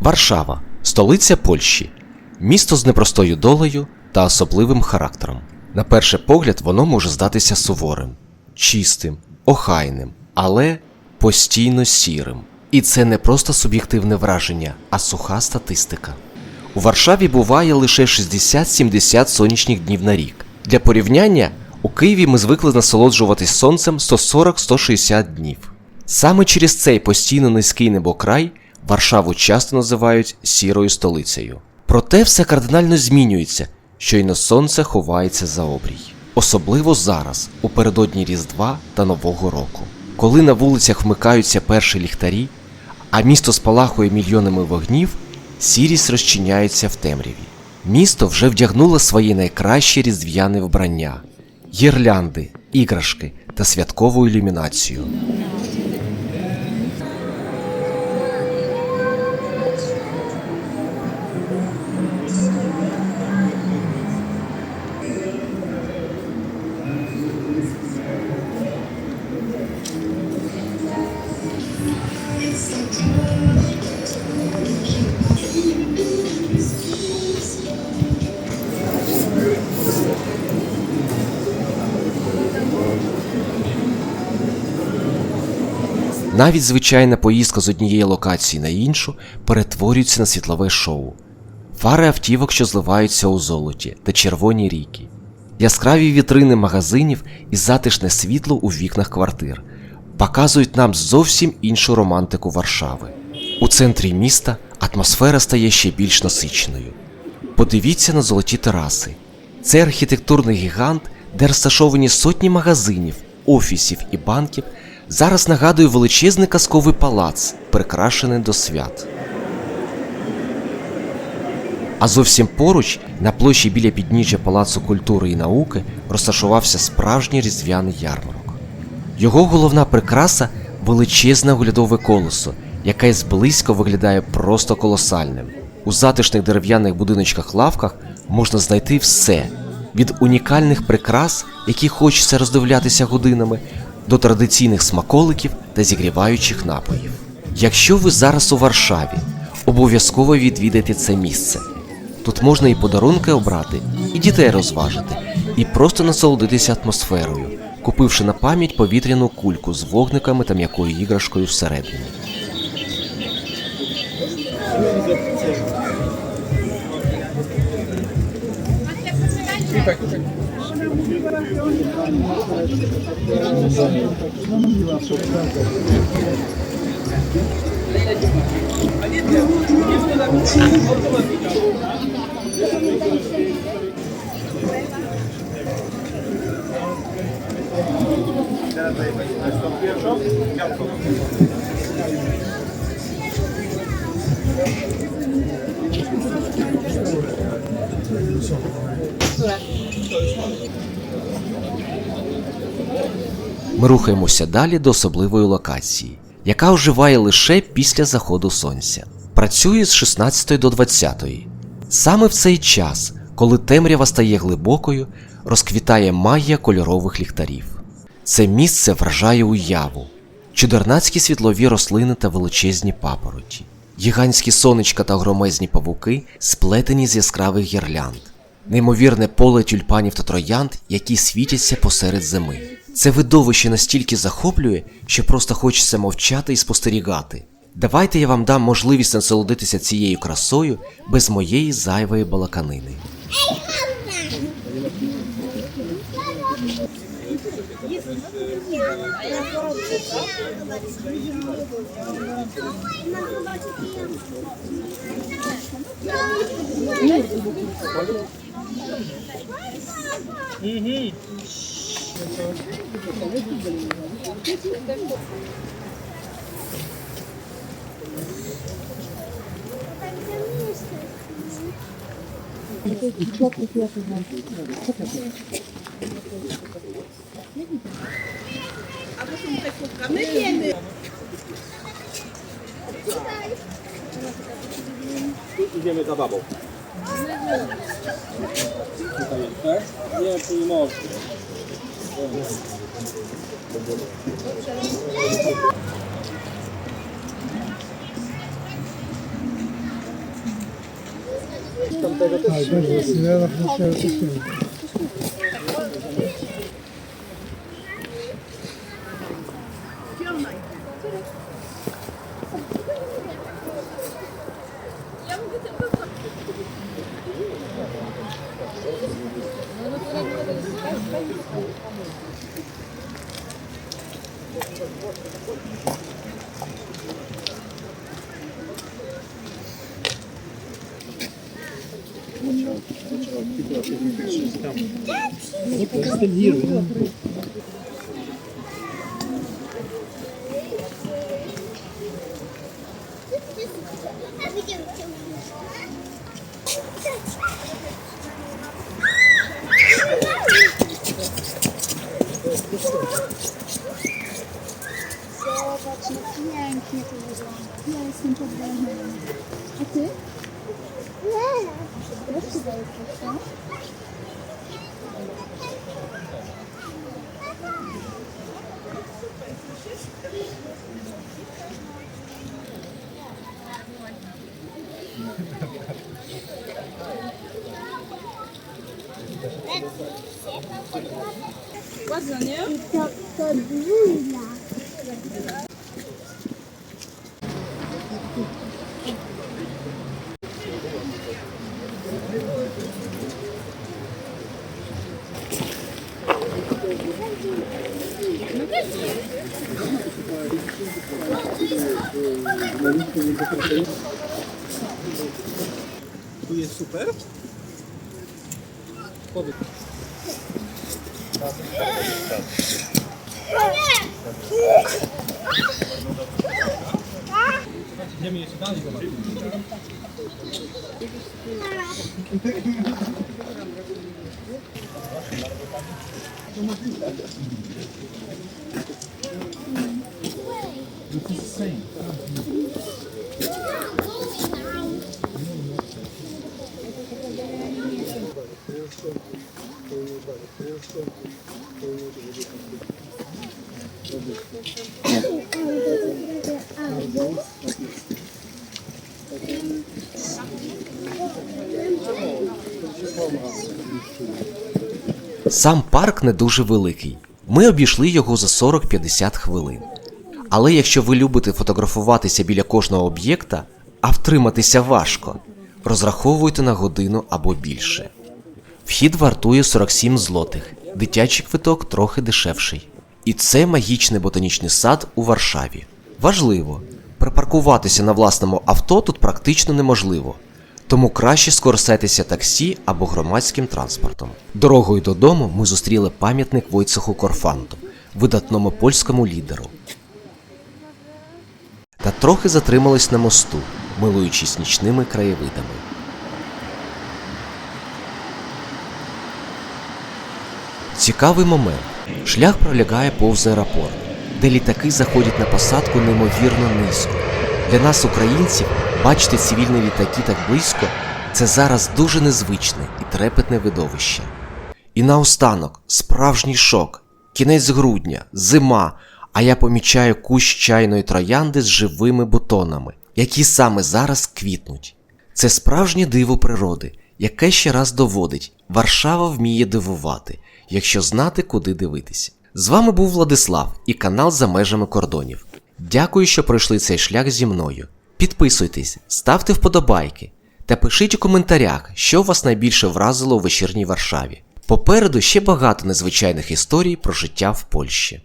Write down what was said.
Варшава столиця Польщі, місто з непростою долею та особливим характером. На перший погляд, воно може здатися суворим, чистим, охайним, але постійно сірим. І це не просто суб'єктивне враження, а суха статистика. У Варшаві буває лише 60-70 сонячних днів на рік. Для порівняння, у Києві ми звикли насолоджуватись сонцем 140-160 днів. Саме через цей постійно низький небокрай Варшаву часто називають сірою столицею. Проте все кардинально змінюється, щойно сонце ховається за обрій. Особливо зараз, у передодні Різдва та Нового року. Коли на вулицях вмикаються перші ліхтарі, а місто спалахує мільйонами вогнів, сірість розчиняється в темряві. Місто вже вдягнуло своє найкраще різдвяне вбрання, гірлянди, іграшки та святкову ілюмінацію. Навіть звичайна поїздка з однієї локації на іншу перетворюється на світлове шоу. Фари автівок, що зливаються у золоті та червоні ріки, яскраві вітрини магазинів і затишне світло у вікнах квартир показують нам зовсім іншу романтику Варшави. У центрі міста атмосфера стає ще більш насиченою. Подивіться на золоті тераси. Це архітектурний гігант, де розташовані сотні магазинів, офісів і банків, зараз нагадує величезний казковий палац, прикрашений до свят. А зовсім поруч, на площі біля підніжжя Палацу культури і науки, розташувався справжній різдвяний ярмарок. Його головна прикраса величезне оглядове колесо, яке зблизько виглядає просто колосальним. У затишних дерев'яних будиночках-лавках можна знайти все від унікальних прикрас, які хочеться роздивлятися годинами, до традиційних смаколиків та зігріваючих напоїв. Якщо ви зараз у Варшаві, обов'язково відвідайте це місце. Тут можна і подарунки обрати, і дітей розважити, і просто насолодитися атмосферою, купивши на пам'ять повітряну кульку з вогниками та м'якою іграшкою всередині. Słuchaj. Ми рухаємося далі до особливої локації, яка оживає лише після заходу сонця. Працює з 16 до 20. Саме в цей час, коли темрява стає глибокою, розквітає магія кольорових ліхтарів. Це місце вражає уяву, чудернацькі світлові рослини та величезні папороті, гігантські сонечка та громезні павуки, сплетені з яскравих гірлянд, неймовірне поле тюльпанів та троянд, які світяться посеред зими. Це видовище настільки захоплює, що просто хочеться мовчати і спостерігати. Давайте я вам дам можливість насолодитися цією красою без моєї зайвої балаканини. Mhm. A to są te kubka. My wiemy. Idziemy za babą. Tutaj tak? Nie, tu nie można. Tamtego też. Tak, dobrze, ja na chwilę się Ja mogę tylko Не констатируй. Thank you. Zobacz, no pięknie to wygląda. Ja jestem pod wrażeniem. A ty? Nie. Też się daje nie? To. Tu jest super. Covid. Idziemy jeszcze dalej zobaczyć. This is the same. Сам парк не дуже великий. Ми обійшли його за 40-50 хвилин. Але якщо ви любите фотографуватися біля кожного об'єкта, а втриматися важко, розраховуйте на годину або більше. Вхід вартує 47 злотих, дитячий квиток трохи дешевший. І це магічний ботанічний сад у Варшаві. Важливо, припаркуватися на власному авто тут практично неможливо, тому краще скористайтеся таксі або громадським транспортом. Дорогою додому ми зустріли пам'ятник Войцеху Корфанту, видатному польському лідеру. Та трохи затримались на мосту, милуючись нічними краєвидами. Цікавий момент. Шлях пролягає повз аеропорт, де літаки заходять на посадку неймовірно низько. Для нас, українців, бачити цивільні літаки так близько це зараз дуже незвичне і трепетне видовище. І наостанок справжній шок. Кінець грудня, зима, а я помічаю кущ чайної троянди з живими бутонами, які саме зараз квітнуть. Це справжнє диво природи, яке ще раз доводить, Варшава вміє дивувати, якщо знати, куди дивитися. З вами був Владислав і канал за межами кордонів. Дякую, що пройшли цей шлях зі мною. Підписуйтесь, ставте вподобайки та пишіть у коментарях, що вас найбільше вразило у вечірній Варшаві. Попереду ще багато незвичайних історій про життя в Польщі.